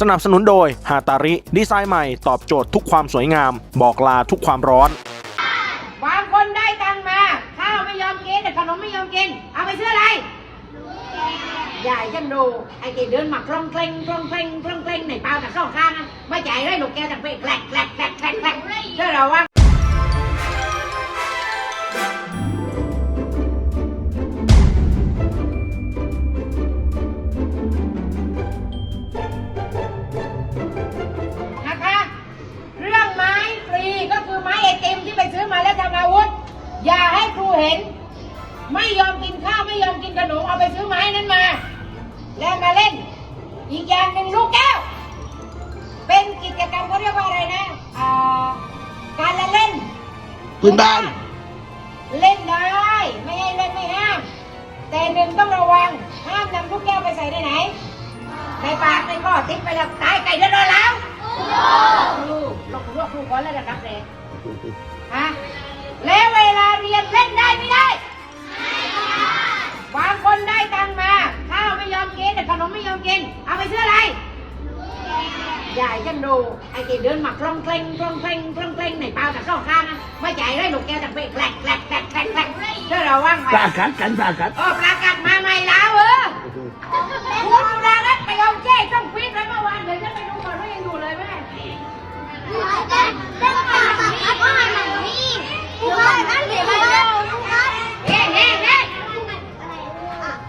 สนับสนุนโดยฮาตาริ ดีไซน์ใหม่ตอบโจทย์ทุกความสวยงาม บอกลาทุกความร้อน บางคนได้ตังค์มา ข้าวไม่ยอมกินแต่ขนมไม่ยอมกิน เอาไปซื้ออะไรยายฉันดูไอ้ที่เดินมาคล่องเคล่งคล่องเคล่งคล่องเคล่งในเปล่าแต่เข้าข้างนะไม่จ่ายได้หนูกแกจังไปแกลกแกลกแกลกแกลกแลกเชื่อเราว่า ไม่ยอมกินข้าวไม่ยอมกินขนมเอาไปซื้อไม้นั้นมา แล้วมาเล่น อีกอย่างหนึ่งลูกแก้ว เป็นกิจกรรมเขาเรียกว่าอะไรนะอ่าการละเล่นพื้นบ้าน เล่นได้ ไม่ให้เล่นไม่ห้าม แต่หนึ่งต้องระวัง ห้ามนำลูกแก้วไปใส่ในไหน ในปากในข้อติ๊กไปแล้วตายไก่เดือดร้อนแล้วลูกเราคุณว่าครูก่อนแล้วนะครับเด็กฮะ เอาไปซื้ออะไรยายฉันดูไอ้ที่เดินมาคล่องเคล่งคล่องเคล่งคล่องเคล่งในเปล่าแต่เข้าข้างนะไม่จ่ายได้หนูกแกจังไปแกลกแกลกแกลกแกลกแกลกเชื่อเราว่างไหมปลากัดกันปลากัดเออประกาศมาใหม่แล้วเออคุณสุดารัตน์ไปเอาเจ้ต้องฟีดไว้เมื่อวานเดี๋ยวจะไปดูก่อนว่ายังอยู่เลยไหมเฮ้เฮ้เฮ้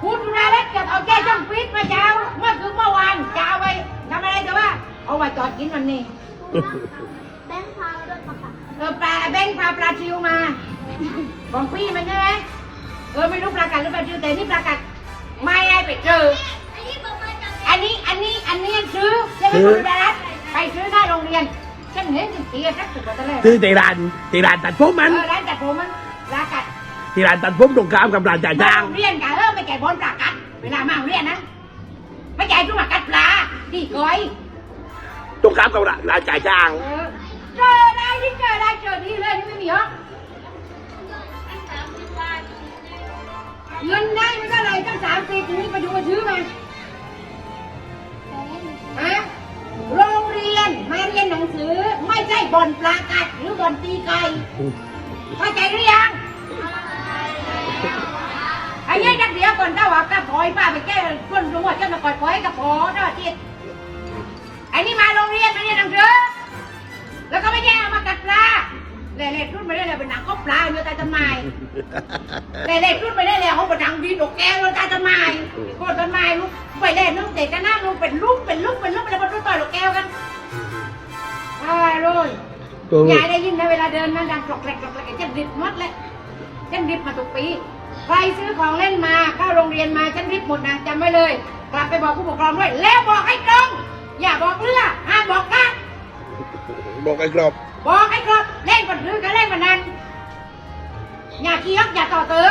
คุณสุดารัตน์กับเอาเจ้ต้องฟีดมาเช้าเมื่อคืนเมื่อวานจะเอาไปทำอะไรแต่ว่า เอาไว้จอดกินวันนี้เออปลาแบงค์พาปลาชิวมาของพี่มันใช่ไหมเออไม่รู้ปลากัดหรือปลาชิวแต่นี่ปลากัดไม่ได้ไปเจอ อันนี้อันนี้อันนี้ซื้อใช่ไหมคุณดารัตน์ไปซื้อหน้าโรงเรียนฉันเห็นจริงๆสักสิบกว่าตะเลยซื้อที่ร้านที่ร้านตัดผมเอมันอร้านตัดผมมันปลากัดที่ร้านตัดผมตรงข้ามกับร้านจ่ายมาจ้างโรงเรียนกันเออไม่แก่บอลปลากัดเวลามาโรงเรียนนะไม่แก่ทุกมากัดปลาที่ก้อย ตรงข้ามกับร้านร้านจ่ายจ้างเออเจอได้ที่เจอได้เจอที่เลยนี่ไม่มีหรอกเงินได้ไม่เท่าไหร่ตั้งสามปีถึงนี้ไปดูมาซื้อมาฮะโรงเรียนมาเรียนหนังสือ ไม่ใช่บ่อนปลากัดหรือบ่อนตีไก่เข้าใจหรือยังไอ้ยัยนักเดียวก่อนถ้าว่ากระพอยป้าไปแก้คนรู้ว่าจะมาก่อยพอยกระพอเนาะจิต เล่ๆรุ่นไปได้เลยเป็นหนังก็ปลาอยู่ใต้ต้นไม้เล่ๆรุ่นไปได้เลยเขาเป็นหนังดีดอกแก้วอยู่ใต้ต้นไม้โคตรต้นไม้ลูกไปเล่นน้องเด็กกันหน้าลูกเป็นลูกเป็นลูกเป็นลูกเป็นอะไรบนต้นต่อยดอกแก้วกันอ่าเลยยายได้ยินนะเวลาเดินมันดังกรอกแกรกกรอกแกรกจะดิบหมดเลยฉันดิบมาทุกปี ใครซื้อของเล่นมาเข้าโรงเรียนมาฉันดิบหมดนะจำไว้เลย กลับไปบอกผู้ปกครองด้วย แล้วบอกให้ตรง อย่าบอกเลือห้ามบอกกักบอกไอ้กรอบ บอกให้ครบเล่นบันทึกกับเล่น บันนันอย่าเคียกอย่าต่อเติ